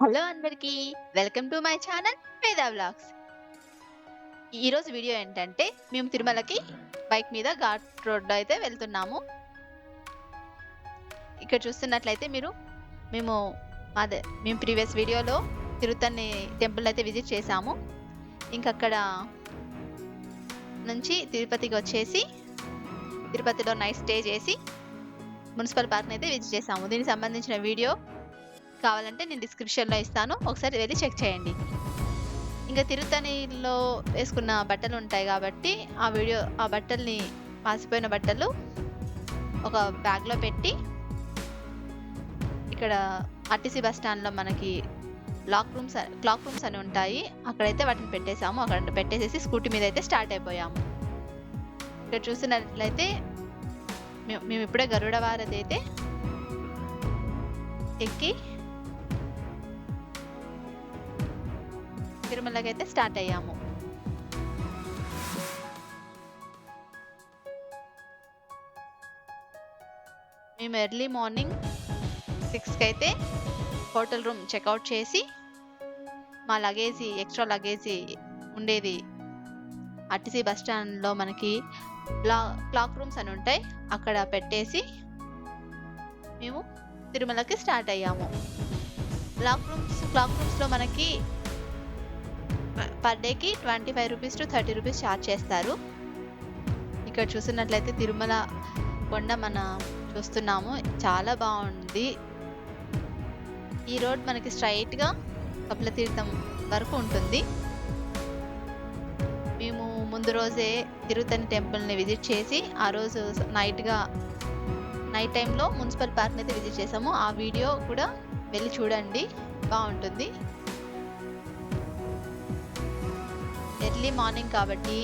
Hello అందరికీ welcome to my channel Veda vlogs. ఈరోజు video ఏంటంటే మేము తిరుమలకి బైక్ మీద ఘాట్ రోడ్ అయితే వెళ్తున్నాము. ఇక్కడ చూస్తున్నట్లయితే మీరు మేము అదే మేము ప్రీవియస్ వీడియోలో తిరుత్తని టెంపుల్ అయితే విజిట్ చేసాము ఇంకక్కడ అక్కడ నుంచి తిరుపతికి వచ్చేసి తిరుపతిలో నైట్ స్టే చేసి మున్సిపల్ పార్క్ని అయితే విజిట్ చేసాము దీనికి సంబంధించిన వీడియో కావాలంటే నేను డిస్క్రిప్షన్లో ఇస్తాను. ఒకసారి వెళ్ళి చెక్ చేయండి. ఇంకా తిరుతనిలో వేసుకున్న బట్టలు ఉంటాయి కాబట్టి ఆ వీడియో ఆ బట్టల్ని పాసిపోయిన బట్టలు ఒక బ్యాగ్లో పెట్టి ఇక్కడ ఆర్టీసీ బస్ స్టాండ్లో మనకి లాక్ రూమ్స్ క్లాక్ రూమ్స్ అని ఉంటాయి. అక్కడైతే వాటిని పెట్టేసాము అక్కడ పెట్టేసేసి స్కూటీ మీద అయితే స్టార్ట్ అయిపోయాము. ఇక్కడ చూసినట్లయితే మేము మేము ఇప్పుడే గరుడవారది అయితే ఎక్కి తిరుమలకి అయితే స్టార్ట్ అయ్యాము. మేము ఎర్లీ మార్నింగ్ సిక్స్కి అయితే హోటల్ రూమ్ చెక్అవుట్ చేసి మా లగేజీ ఎక్స్ట్రా లగేజీ ఉండేది. ఆర్టీసీ బస్ స్టాండ్లో మనకి బ్లా క్లాక్ రూమ్స్ అని ఉంటాయి అక్కడ పెట్టేసి మేము తిరుమలకి స్టార్ట్ అయ్యాము. క్లాక్ రూమ్స్ క్లాక్ రూమ్స్లో మనకి పర్ డేకి twenty five rupees to thirty rupees charge చేస్తారు. ఇక్కడ చూసినట్లయితే తిరుమల కొండ మన చూస్తున్నాము. చాలా బాగుంది. ఈ రోడ్ మనకి స్ట్రైట్గా కపిలతీర్థం వరకు ఉంటుంది. మేము ముందు రోజే తిరుతని టెంపుల్ని విజిట్ చేసి ఆ రోజు నైట్గా నైట్ టైంలో మున్సిపల్ పార్క్ని అయితే విజిట్ చేసాము. ఆ వీడియో కూడా వెళ్ళి చూడండి. బాగుంటుంది. ఎర్లీ మార్నింగ్ కాబట్టి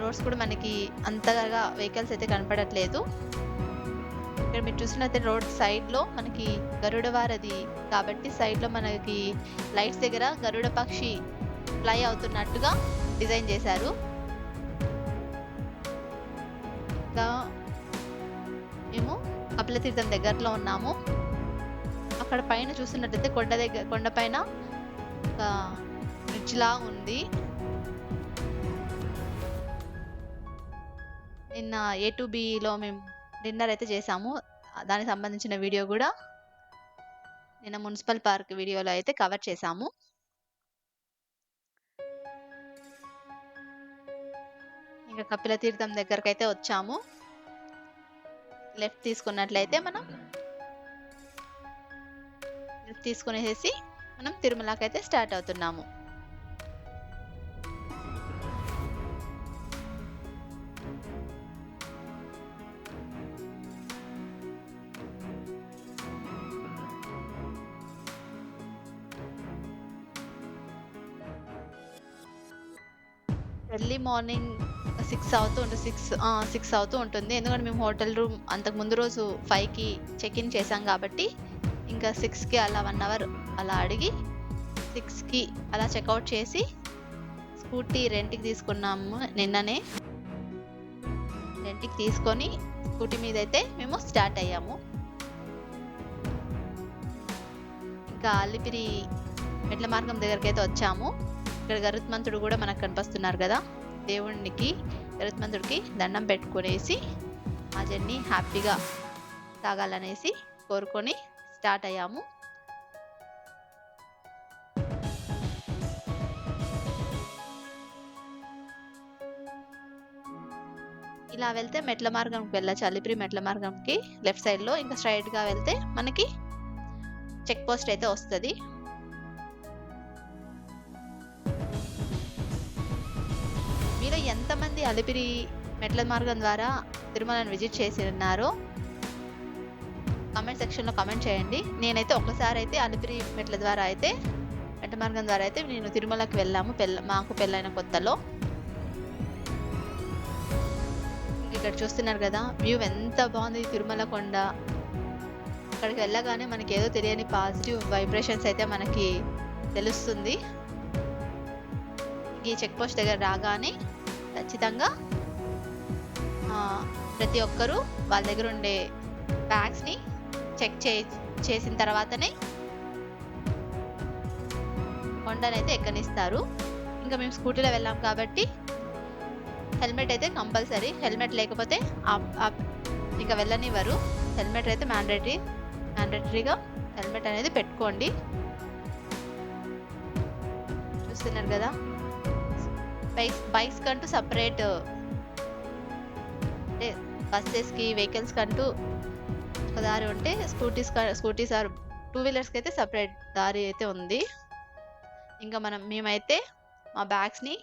రోడ్స్ కూడా మనకి అంతగా వెహికల్స్ అయితే కనపడట్లేదు. ఇక్కడ మీరు చూసినట్లయితే రోడ్ సైడ్లో మనకి గరుడవారది కాబట్టి సైడ్లో మనకి లైట్స్ దగ్గర గరుడ పక్షి ఫ్లై అవుతున్నట్టుగా డిజైన్ చేశారు. ఇంకా మేము కపిలతీర్థం దగ్గరలో ఉన్నాము. అక్కడ పైన చూసినట్టయితే కొండ దగ్గర కొండ లా ఉంది. నిన్న ఏ టు బిలో మేము డిన్నర్ అయితే చేసాము. దానికి సంబంధించిన వీడియో కూడా నిన్న మున్సిపల్ పార్క్ వీడియోలో అయితే కవర్ చేసాము. ఇంకా కపిల తీర్థం దగ్గరకు అయితే వచ్చాము. లెఫ్ట్ తీసుకున్నట్లయితే మనం లెఫ్ట్ తీసుకునేసేసి మనం తిరుమలకి అయితే స్టార్ట్ అవుతున్నాము. మార్నింగ్ సిక్స్ అవుతూ ఉంటుంది సిక్స్ సిక్స్ అవుతూ ఉంటుంది. ఎందుకంటే మేము హోటల్ రూమ్ అంతకు ముందు రోజు ఫైవ్కి చెక్ ఇన్ చేసాం కాబట్టి ఇంకా సిక్స్కి అలా వన్ అవర్ అలా అడిగి సిక్స్కి అలా చెక్అవుట్ చేసి స్కూటీ రెంట్కి తీసుకున్నాము నిన్ననే. రెంట్కి తీసుకొని స్కూటీ మీద అయితే మేము స్టార్ట్ అయ్యాము. ఇంకా అల్లిపిరి మెట్ల మార్గం దగ్గరికి అయితే వచ్చాము. ఇక్కడ గరుత్మంతుడు కూడా మనకు కనిపిస్తున్నారు కదా. దేవునికి గరుత్మంతుడికి దండం పెట్టుకునేసి ఆ జర్నీ హ్యాపీగా సాగాలనేసి కోరుకొని స్టార్ట్ అయ్యాము. ఇలా వెళ్తే మెట్ల మార్గంకి వెళ్ళచ్చు అలిపిరి మెట్ల మార్గంకి లెఫ్ట్ సైడ్లో ఇంకా స్ట్రైట్గా వెళ్తే మనకి చెక్ పోస్ట్ అయితే వస్తుంది. ఎంతమంది అలిపిరి మెట్ల మార్గం ద్వారా తిరుమలను విజిట్ చేసి ఉన్నారో కమెంట్ సెక్షన్లో కమెంట్ చేయండి. నేనైతే ఒకసారి అయితే అలిపిరి మెట్ల ద్వారా అయితే మెట్ల మార్గం ద్వారా అయితే నేను తిరుమలకి వెళ్ళాము పెళ్ళ మాకు పెళ్ళైన కొత్తలో. ఇక్కడ చూస్తున్నారు కదా వ్యూ ఎంత బాగుంది తిరుమల కొండ. అక్కడికి వెళ్ళగానే మనకి ఏదో తెలియని పాజిటివ్ వైబ్రేషన్స్ అయితే మనకి తెలుస్తుంది. ఈ చెక్ పోస్ట్ దగ్గర రాగానే ఖచ్చితంగా ప్రతి ఒక్కరూ వాళ్ళ దగ్గర ఉండే బ్యాగ్స్ని చెక్ చే చేసిన తర్వాతనే కొండనైతే ఎక్కనిస్తారు. ఇంకా మేము స్కూటీలో వెళ్ళాం కాబట్టి హెల్మెట్ అయితే కంపల్సరీ. హెల్మెట్ లేకపోతే ఆప్- ఆప్- ఇంకా వెళ్ళనివ్వరు. హెల్మెట్ అయితే మ్యాండేటరీ మ్యాండేటరీగా హెల్మెట్ అనేది పెట్టుకోండి. చూస్తున్నారు కదా? బైక్ బైక్స్ కంటూ సపరేట్ అంటే బస్సెస్కి వెహికల్స్ కంటూ ఒక దారి ఉంటే స్కూటీస్ స్కూటీస్ ఆర్ టూ వీలర్స్కి అయితే సపరేట్ దారి అయితే ఉంది. ఇంకా మనం మేమైతే మా బ్యాగ్స్ని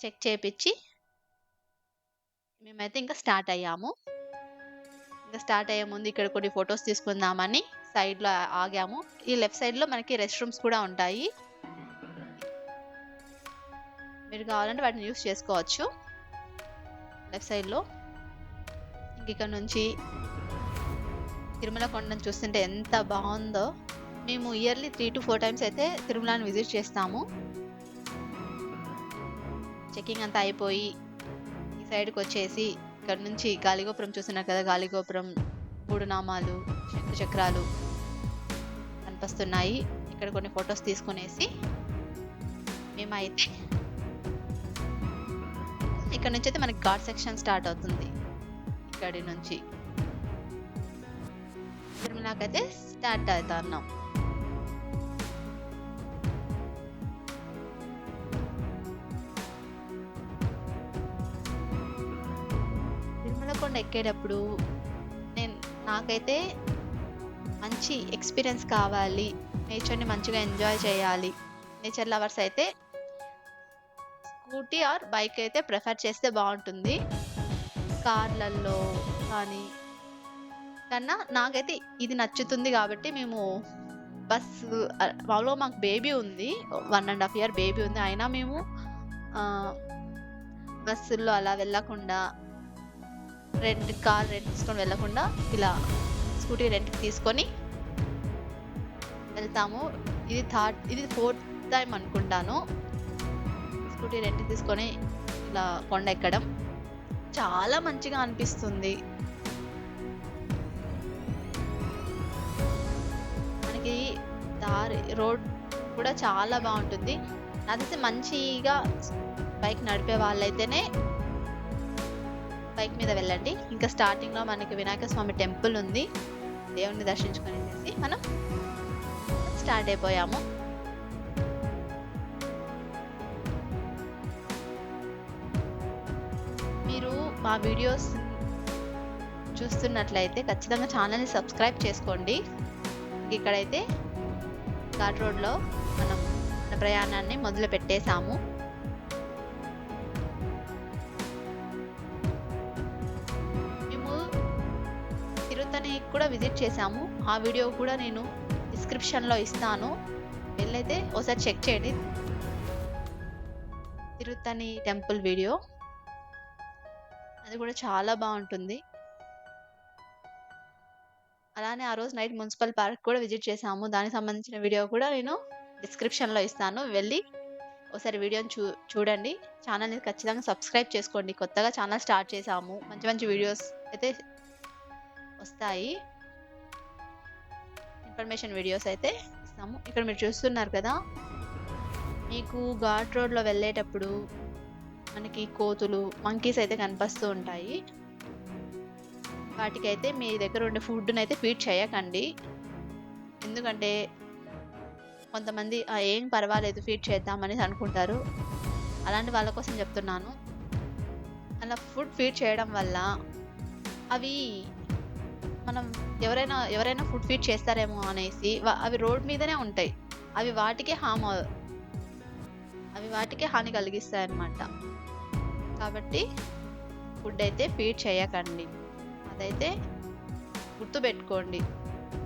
చెక్ చేపించి మేమైతే ఇంకా స్టార్ట్ అయ్యాము. ఇంకా స్టార్ట్ అయ్యే ముందు ఇక్కడ కొన్ని ఫొటోస్ తీసుకుందామని సైడ్లో ఆగాము. ఈ లెఫ్ట్ సైడ్లో మనకి రెస్ట్ రూమ్స్ కూడా ఉంటాయి. మీరు కావాలంటే వాటిని యూస్ చేసుకోవచ్చు. లెఫ్ట్ సైడ్లో. ఇంక ఇక్కడ నుంచి తిరుమల కొండను చూస్తుంటే ఎంత బాగుందో. మేము yearly three to four times అయితే తిరుమలని విజిట్ చేస్తాము. చెకింగ్ అంతా అయిపోయి ఈ సైడ్కి వచ్చేసి ఇక్కడ నుంచి గాలిగోపురం చూస్తున్నారు కదా గాలిగోపురం మూడునామాలు శంకు చక్రాలు కనిపిస్తున్నాయి. ఇక్కడ కొన్ని ఫొటోస్ తీసుకునేసి మేమైతే ఇక్కడ నుంచి అయితే మనకి ఘాట్ సెక్షన్ స్టార్ట్ అవుతుంది. ఇక్కడి నుంచి. తిరుమలకైతే స్టార్ట్ అవుతున్నాం. తిరుమల కొండ ఎక్కేటప్పుడు నేను నాకైతే మంచి ఎక్స్పీరియన్స్ కావాలి. నేచర్ని మంచిగా ఎంజాయ్ చేయాలి. నేచర్ లవర్స్ అయితే స్కూటీ ఆర్ బైక్ అయితే ప్రిఫర్ చేస్తే బాగుంటుంది. కార్లలో కానీ కన్నా నాకైతే ఇది నచ్చుతుంది కాబట్టి మేము బస్సు మామూలుగా మాకు బేబీ ఉంది. One and half year baby ఉంది. అయినా మేము బస్సుల్లో అలా వెళ్ళకుండా రెంట్ కార్ రెంట్ తీసుకొని వెళ్ళకుండా ఇలా స్కూటీ రెంట్కి తీసుకొని వెళ్తాము. ఇది థర్డ్ ఇది ఫోర్త్ టైం అనుకుంటాను. స్కూటీ రెంట్ తీసుకొని ఇలా కొండ ఎక్కడం చాలా మంచిగా అనిపిస్తుంది. మనకి దారి రోడ్ కూడా చాలా బాగుంటుంది. నాకైతే మంచిగా బైక్ నడిపే వాళ్ళైతేనే బైక్ మీద వెళ్ళండి. ఇంకా స్టార్టింగ్లో మనకి వినాయక స్వామి టెంపుల్ ఉంది. దేవుణ్ణి దర్శించుకొని మనం స్టార్ట్ అయిపోయాము. మా వీడియోస్ చూస్తున్నట్లయితే ఖచ్చితంగా ఛానల్ని సబ్స్క్రైబ్ చేసుకోండి. ఇక్కడైతే ఘాట్ రోడ్లో మనం మన ప్రయాణాన్ని మొదలు పెట్టేశాము మేము తిరుతని కూడా విజిట్ చేశాము. ఆ వీడియో కూడా నేను డిస్క్రిప్షన్లో ఇస్తాను. వెళ్ళైతే ఒకసారి చెక్ చేయండి. Tiruttani temple video. అది కూడా చాలా బాగుంటుంది. అలానే ఆ రోజు నైట్ మున్సిపల్ పార్క్ కూడా విజిట్ చేసాము. దానికి సంబంధించిన వీడియో కూడా నేను డిస్క్రిప్షన్లో ఇస్తాను. వెళ్ళి ఒకసారి వీడియోని చూ చూడండి. ఛానల్ని ఖచ్చితంగా సబ్స్క్రైబ్ చేసుకోండి. కొత్తగా ఛానల్ స్టార్ట్ చేసాము. మంచి మంచి వీడియోస్ అయితే వస్తాయి. ఇన్ఫర్మేషన్ వీడియోస్ అయితే ఇస్తాము. ఇక్కడ మీరు చూస్తున్నారు కదా మీకు ఘాట్ రోడ్లో వెళ్ళేటప్పుడు మనకి కోతులు మంకీస్ అయితే కనిపిస్తూ ఉంటాయి. వాటికైతే మీ దగ్గర ఉండే ఫుడ్ని అయితే ఫీడ్ చేయకండి. ఎందుకంటే కొంతమంది ఏం పర్వాలేదు ఫీడ్ చేద్దామని అనుకుంటారు. అలాంటి వాళ్ళ కోసం చెప్తున్నాను. అలా ఫుడ్ ఫీడ్ చేయడం వల్ల అవి మనం ఎవరైనా ఎవరైనా ఫుడ్ ఫీడ్ చేస్తారేమో అనేసి అవి రోడ్ మీదనే ఉంటాయి. అవి వాటికే హామ్ అవి వాటికే హాని కలిగిస్తాయి అన్నమాట కాబట్టి ఫుడ్ అయితే ఫీడ్ చేయకండి. అదైతే గుర్తుపెట్టుకోండి.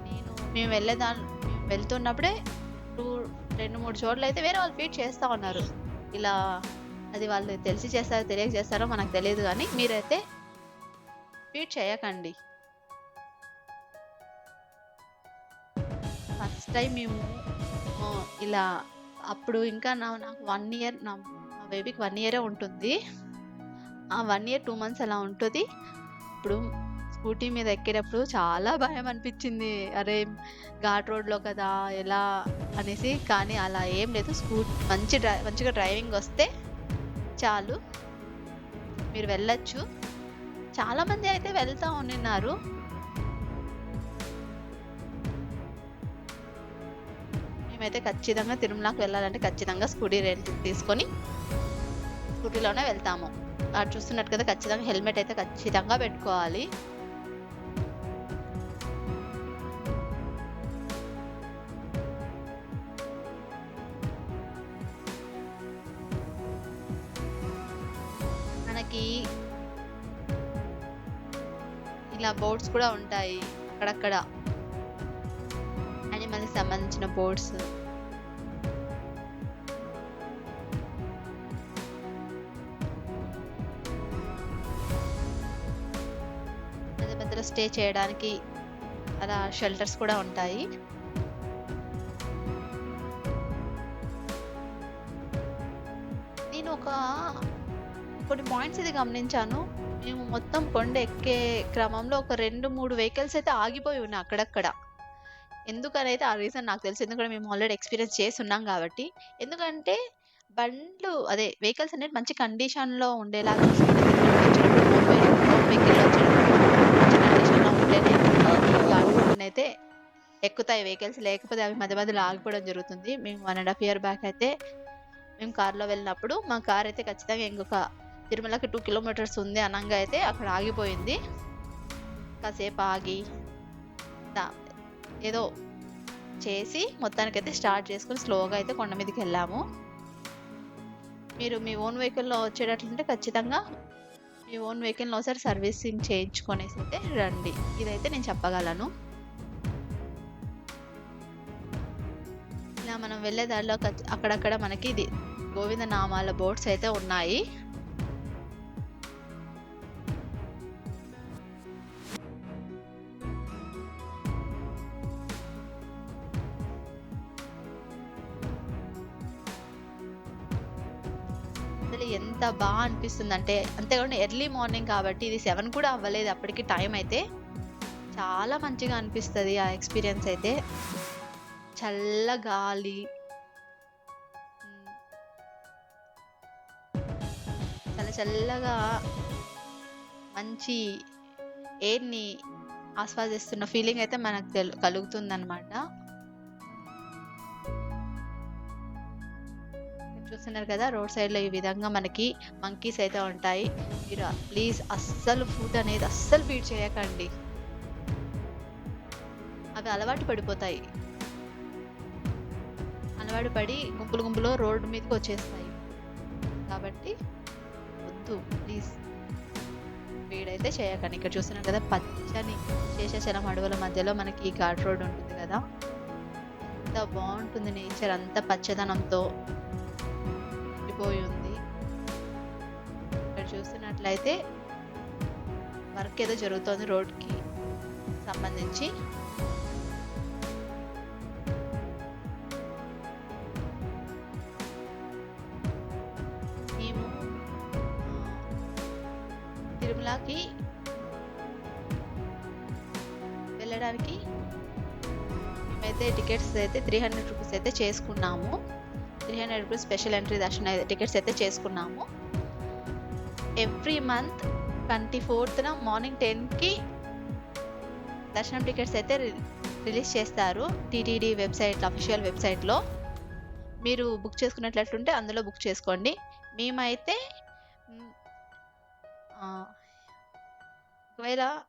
నేను మేము వెళ్ళేదా మేము వెళ్తున్నప్పుడే టూ రెండు మూడు చోట్ల అయితే వేరే వాళ్ళు ఫీడ్ చేస్తూ ఉన్నారు. ఇలా అది వాళ్ళు తెలిసి చేస్తారో తెలియక చేస్తారో మనకు తెలియదు కానీ మీరైతే ఫీడ్ చేయకండి. ఫస్ట్ టైం మేము ఇలా అప్పుడు ఇంకా నా నాకు వన్ ఇయర్ నా బేబీకి వన్ ఇయరే ఉంటుంది. వన్ ఇయర్ టూ మంత్స్ అలా ఉంటుంది? ఇప్పుడు స్కూటీ మీద ఎక్కేటప్పుడు చాలా భయం అనిపించింది. అరే ఘాట్ రోడ్లో కదా ఎలా అనేసి. కానీ అలా ఏం లేదు. స్కూ మంచి డ్రై మంచిగా డ్రైవింగ్ వస్తే చాలు. మీరు వెళ్ళచ్చు. చాలామంది అయితే వెళ్తూ ఉన్నారు. మేమైతే ఖచ్చితంగా తిరుమలకి వెళ్ళాలంటే ఖచ్చితంగా స్కూటీ రెంట్ తీసుకొని స్కూటీలోనే వెళ్తాము. చూస్తున్నట్టు కదా ఖచ్చితంగా హెల్మెట్ అయితే ఖచ్చితంగా పెట్టుకోవాలి. మనకి ఇలా బోర్డ్స్ కూడా ఉంటాయి అక్కడక్కడ. యానిమల్కి సంబంధించిన బోర్డ్స్ స్టే చేయడానికి అలా షెల్టర్స్ కూడా ఉంటాయి. నేను ఒక కొన్ని పాయింట్స్ ఇది గమనించాను. మేము మొత్తం కొండ ఎక్కే క్రమంలో ఒక రెండు మూడు వెహికల్స్ అయితే ఆగిపోయి ఉన్నాయి అక్కడక్కడ. ఎందుకనైతే ఆ రీజన్ నాకు తెలుసు. ఎందుకంటే మేము ఆల్రెడీ ఎక్స్పీరియన్స్ చేసి ఉన్నాం కాబట్టి. ఎందుకంటే బండ్లు అదే వెహికల్స్ అనేది మంచి కండిషన్లో ఉండేలా వెహికల్ మంచి కండిషన్లో ఉంటేనే అయితే ఎక్కుతాయి వెహికల్స్ లేకపోతే అవి మధ్య మధ్యలో ఆగిపోవడం జరుగుతుంది. మేము one and half year back అయితే మేము కార్లో వెళ్ళినప్పుడు మా కార్ అయితే ఖచ్చితంగా ఇంకొక తిరుమలకి టూ కిలోమీటర్స్ ఉంది అనంగా అయితే అక్కడ ఆగిపోయింది. కాసేపు ఆగి ఏదో చేసి మొత్తానికైతే స్టార్ట్ చేసుకుని స్లోగా అయితే కొండ మీదకి వెళ్ళాము. మీరు మీ ఓన్ వెహికల్లో వచ్చేటట్లుంటే ఖచ్చితంగా మీ ఓన్ వెహికల్ని ఒకసారి సర్వీసింగ్ చేయించుకొనేసి అయితే రండి. ఇదైతే నేను చెప్పగలను. మనం వెళ్ళే దారిలో అక్కడక్కడ మనకి ఇది గోవింద నామాల బోర్డ్స్ అయితే ఉన్నాయి. అసలు ఎంత బాగా అనిపిస్తుంది అంటే అంతేకాకుండా ఎర్లీ మార్నింగ్ కాబట్టి ఇది సెవెన్ కూడా అవ్వలేదు అప్పటికి టైం అయితే. చాలా మంచిగా అనిపిస్తుంది ఆ ఎక్స్పీరియన్స్ అయితే. చల్ల గాలి. చాలా చల్లగా మంచి ఎయిర్ని ఆస్వాదిస్తున్న ఫీలింగ్ అయితే మనకు తెలు కలుగుతుందన్నమాట. మీరు చూస్తున్నారు కదా రోడ్ సైడ్లో ఈ విధంగా మనకి మంకీస్ అయితే ఉంటాయి. మీరు ప్లీజ్ అస్సలు ఫుడ్ అనేది అస్సలు ఫీడ్ చేయకండి. అవి అలవాటు పడిపోతాయి. అలవాటు పడి గుంపులు గుంపులో రోడ్డు మీదకి వచ్చేస్తాయి. కాబట్టి వద్దు ప్లీజ్. వీడైతే చేయకండి. ఇక్కడ చూస్తున్నాం కదా పచ్చని శేషాచలం అడవుల మధ్యలో మనకి ఈ ఘాట్ రోడ్ ఉంటుంది కదా. ఎంత బాగుంటుంది నేచర్ అంత పచ్చదనంతో ఉండిపోయి ఉంది. ఇక్కడ చూస్తున్నట్లయితే వర్క్ ఏదో జరుగుతోంది రోడ్కి సంబంధించి. టికెట్స్ అయితే త్రీ హండ్రెడ్ రూపీస్ అయితే చేసుకున్నాము. Three hundred rupees special entry దర్శన టికెట్స్ అయితే చేసుకున్నాము. ఎవ్రీ మంత్ ట్వంటీ ఫోర్త్న మార్నింగ్ టెన్కి దర్శనం టికెట్స్ అయితే రి- రిలీజ్ చేస్తారు టీటీడీ వెబ్సైట్ అఫీషియల్ వెబ్సైట్లో మీరు బుక్ చేసుకున్నట్లయితే అందులో బుక్ చేసుకోండి. మేమైతే ఒకవేళ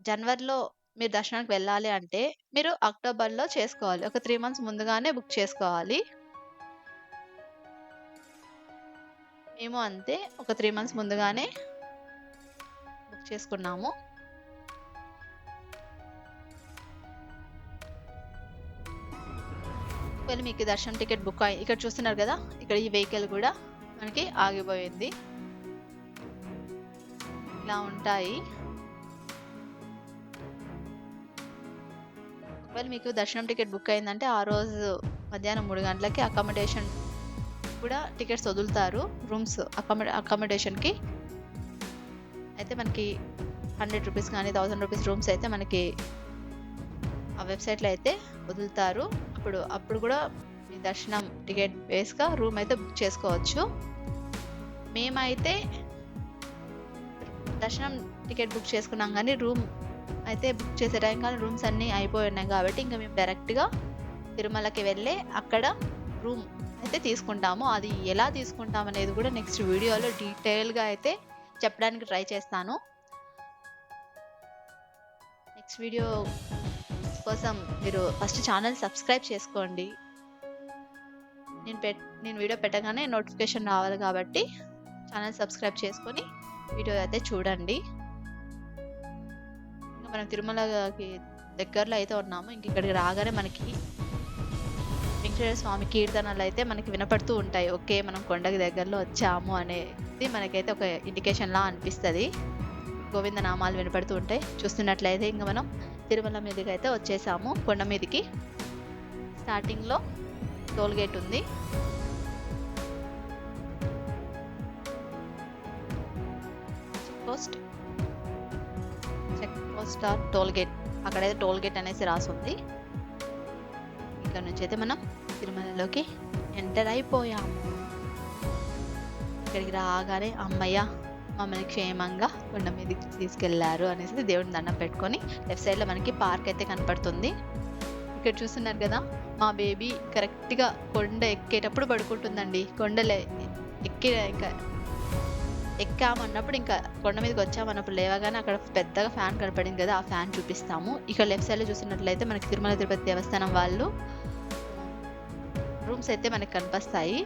జనవరిలో మీరు దర్శనానికి వెళ్ళాలి అంటే మీరు అక్టోబర్లో చేసుకోవాలి. ఒక త్రీ మంత్స్ ముందుగానే బుక్ చేసుకోవాలి. మేము అంతే ఒక త్రీ మంత్స్ ముందుగానే బుక్ చేసుకున్నాము. ఒకవేళ మీకు దర్శనం టికెట్ బుక్ అయ్యి ఇక్కడ చూస్తున్నారు కదా ఇక్కడ ఈ వెహికల్ కూడా మనకి ఆగిపోయింది. ఇలా ఉంటాయి. ఒకవేళ మీకు దర్శనం టికెట్ బుక్ అయిందంటే ఆ రోజు మధ్యాహ్నం మూడు గంటలకి అకామిడేషన్ కూడా టికెట్స్ వదులుతారు. రూమ్స్ అకామిడే అకామిడేషన్కి అయితే మనకి హండ్రెడ్ రూపీస్ కానీ థౌసండ్ రూపీస్ రూమ్స్ అయితే మనకి ఆ వెబ్సైట్లో అయితే వదులుతారు. అప్పుడు అప్పుడు కూడా మీ దర్శనం టికెట్ బేస్గా రూమ్ అయితే బుక్ చేసుకోవచ్చు. మేమైతే దర్శనం టికెట్ బుక్ చేసుకున్నాం కానీ రూమ్ అయితే బుక్ చేసే టైం కానీ రూమ్స్ అన్నీ అయిపోయి ఉన్నాయి కాబట్టి ఇంకా మేము డైరెక్ట్గా తిరుమలకి వెళ్ళి అక్కడ రూమ్ అయితే తీసుకుంటాము. అది ఎలా తీసుకుంటాం అనేది కూడా నెక్స్ట్ వీడియోలో డీటెయిల్గా అయితే చెప్పడానికి ట్రై చేస్తాను. నెక్స్ట్ వీడియో కోసం మీరు ఫస్ట్ ఛానల్ సబ్స్క్రైబ్ చేసుకోండి. నేను పెట్ నేను వీడియో పెట్టగానే నోటిఫికేషన్ రావాలి కాబట్టి ఛానల్ సబ్స్క్రైబ్ చేసుకొని వీడియో అయితే చూడండి. మనం తిరుమలకి దగ్గరలో అయితే ఉన్నాము. ఇంక ఇక్కడికి రాగానే మనకి వెంకటేశ్వర స్వామి కీర్తనలు అయితే మనకి వినపడుతూ ఉంటాయి. ఓకే మనం కొండకి దగ్గరలో వచ్చాము అనేది మనకైతే ఒక ఇండికేషన్ లా అనిపిస్తుంది. గోవింద నామాలు వినపడుతూ ఉంటాయి. చూస్తున్నట్లయితే ఇంకా మనం తిరుమల మీదకి అయితే వచ్చేసాము. కొండ మీదకి. స్టార్టింగ్లో టోల్ గేట్ ఉంది. స్టార్ టోల్ గేట్ అక్కడైతే టోల్ గేట్ అనేసి రాసి ఉంది ఇక్కడ నుంచి అయితే మనం తిరుమలలోకి ఎంటర్ అయిపోయాము ఇక్కడికి రాగానే అమ్మయ్య మమ్మల్ని క్షేమంగా కొండ మీదకి తీసుకెళ్ళారు అనేసి దేవుడిని దండం పెట్టుకొని లెఫ్ట్ సైడ్లో మనకి పార్క్ అయితే కనపడుతుంది. ఇక్కడ చూస్తున్నారు కదా మా బేబీ కరెక్ట్గా కొండ ఎక్కేటప్పుడు పడుకుంటుందండి. కొండలే ఎక్కి ఎక్కామన్నప్పుడు ఇంకా కొండ మీదకి వచ్చామన్నప్పుడు లేవగానే అక్కడ పెద్దగా ఫ్యాన్ కనపడింది కదా ఆ ఫ్యాన్ చూపిస్తాము. ఇక్కడ లెఫ్ట్ సైడ్లో చూసినట్లయితే మనకి తిరుమల తిరుపతి దేవస్థానం వాళ్ళు రూమ్స్ అయితే మనకి కనిపిస్తాయి.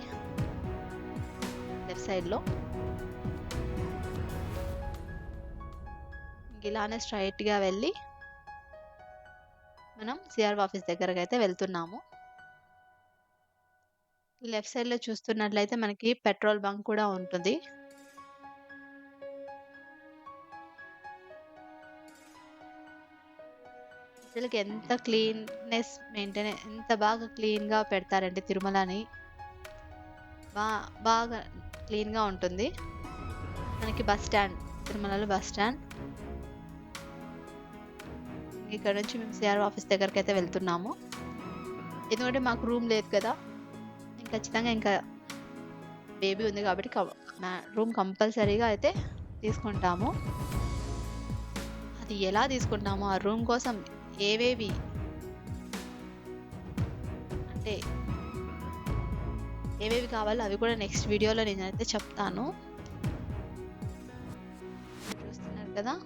లెఫ్ట్ సైడ్లో. ఇలానే స్ట్రైట్గా వెళ్ళి మనం సిఆర్ ఆఫీస్ దగ్గరకు అయితే వెళ్తున్నాము. లెఫ్ట్ సైడ్లో చూస్తున్నట్లయితే మనకి పెట్రోల్ బంక్ కూడా ఉంటుంది. అసలుకి ఎంత క్లీన్నెస్ మెయింటైన్ ఎంత బాగా క్లీన్గా పెడతారంటే తిరుమలని. బా బాగా క్లీన్గా ఉంటుంది. మనకి బస్ స్టాండ్ తిరుమలలో బస్ స్టాండ్. ఇక్కడ నుంచి మేము సిఆర్ ఆఫీస్ దగ్గరికి అయితే వెళ్తున్నాము. ఎందుకంటే మాకు రూమ్ లేదు కదా. ఇంకా ఖచ్చితంగా ఇంకా బేబీ ఉంది కాబట్టి రూమ్ కంపల్సరీగా అయితే తీసుకుంటాము. అది ఎలా తీసుకుంటాము? ఆ రూమ్ కోసం ఏవేవి? అంటే ఏవేవి కావాలో అవి కూడా నెక్స్ట్ వీడియోలో నేనైతే చెప్తాను. చూస్తున్నారు కదా?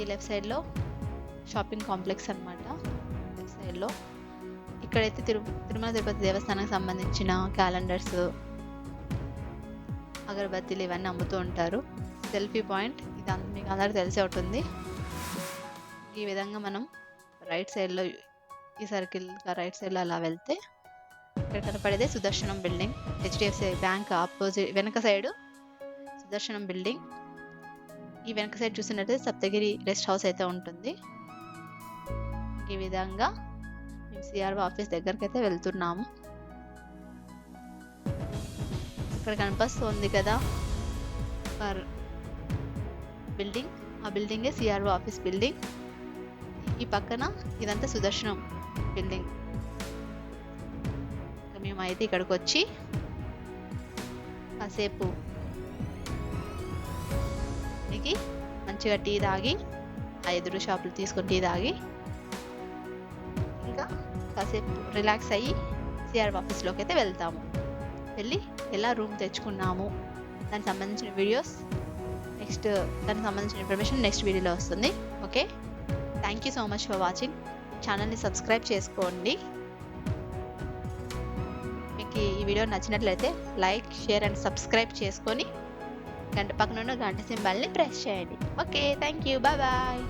ఈ లెఫ్ట్ సైడ్లో షాపింగ్ కాంప్లెక్స్ అనమాట లెఫ్ట్ సైడ్లో ఇక్కడైతే తిరు తిరుమల తిరుపతి దేవస్థానానికి సంబంధించిన క్యాలెండర్స్ అగరబత్తీలు ఇవన్నీ అమ్ముతూ ఉంటారు. సెల్ఫీ పాయింట్ ఇది అంత మీకు అందరూ తెలిసే ఉంటుంది. ఈ విధంగా మనం రైట్ సైడ్లో ఈ సర్కిల్ రైట్ సైడ్లో అలా వెళ్తే ఇక్కడ కనపడేదే Sudarshanam building. HDFC bank opposite వెనక సైడ్ సుదర్శనం బిల్డింగ్. ఈ వెనక సైడ్ చూసినట్టయితే సప్తగిరి రెస్ట్ హౌస్ అయితే ఉంటుంది. ఈ విధంగా మేము సిఆర్ఓ ఆఫీస్ దగ్గరికి అయితే వెళ్తున్నాము. ఇక్కడ కనిపిస్తుంది కదా ఫర్ బిల్డింగ్. ఆ బిల్డింగే సిఆర్ఓ ఆఫీస్ బిల్డింగ్. ఈ పక్కన ఇదంతా సుదర్శనం బిల్డింగ్ మేమైతే ఇక్కడికి వచ్చి కాసేపు దిగి మంచిగా టీ తాగి ఆ ఎదురు షాపులు తీసుకొని టీ తాగి ఇంకా కాసేపు రిలాక్స్ అయ్యి సిఆర్ ఆఫీస్లోకి అయితే వెళ్తాము. వెళ్ళి ఎలా రూమ్ తెచ్చుకున్నాము దానికి సంబంధించిన వీడియోస్ నెక్స్ట్ దానికి సంబంధించిన ఇన్ఫర్మేషన్ నెక్స్ట్ వీడియోలో వస్తుంది. Okay thank you so much for watching. ఛానల్ని సబ్స్క్రైబ్ చేసుకోండి. మీకు ఈ వీడియో నచ్చినట్లయితే లైక్ షేర్ అండ్ సబ్స్క్రైబ్ చేసుకొని గంట పక్కన ఉన్న గంట సింబల్ని ప్రెస్ చేయండి. Okay thank you. Bye bye.